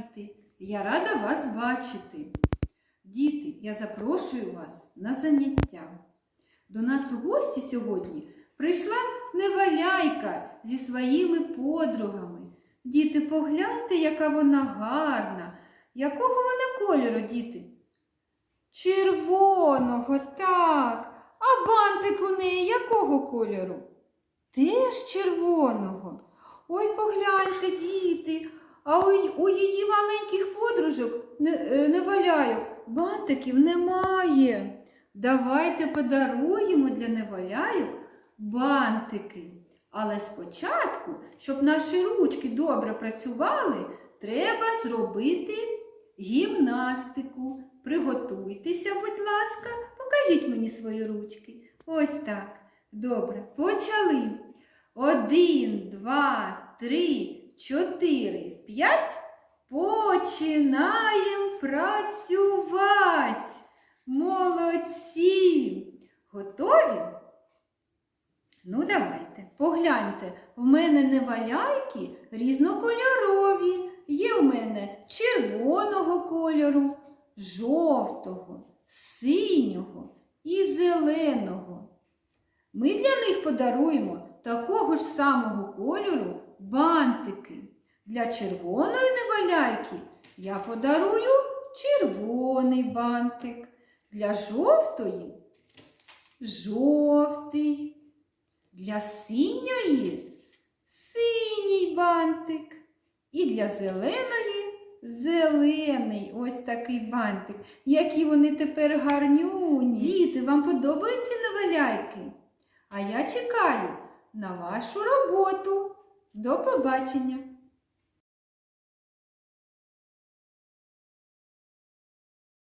діти! Я рада вас бачити. Діти, я запрошую вас на заняття. До нас у гості сьогодні прийшла неваляйка зі своїми подругами. Діти, погляньте, яка вона гарна, якого вона кольору, діти? Червоного, так. А бантик у неї якого кольору? Теж червоного. Ой, погляньте, діти а у, її маленьких подружок не, е, неваляйок бантиків немає. Давайте подаруємо для неваляйок бантики. Але спочатку, щоб наші ручки добре працювали, треба зробити гімнастику. Приготуйтеся, будь ласка, покажіть мені свої ручки. Ось так. Добре, почали. Один, два, три, чотири, п'ять. Починаємо працювати. Молодці! Готові? Ну, давайте, погляньте, в мене неваляйки різнокольорові. Є у мене червоного кольору, жовтого, синього і зеленого. Ми для них подаруємо такого ж самого кольору бантики. Для червоної неваляйки я подарую червоний бантик. Для жовтої жовтий. Для синьої синій бантик. І для зеленої зелений ось такий бантик. Які вони тепер гарнюні. Діти, вам подобаються неваляйки? А я чекаю на вашу роботу. До побачення!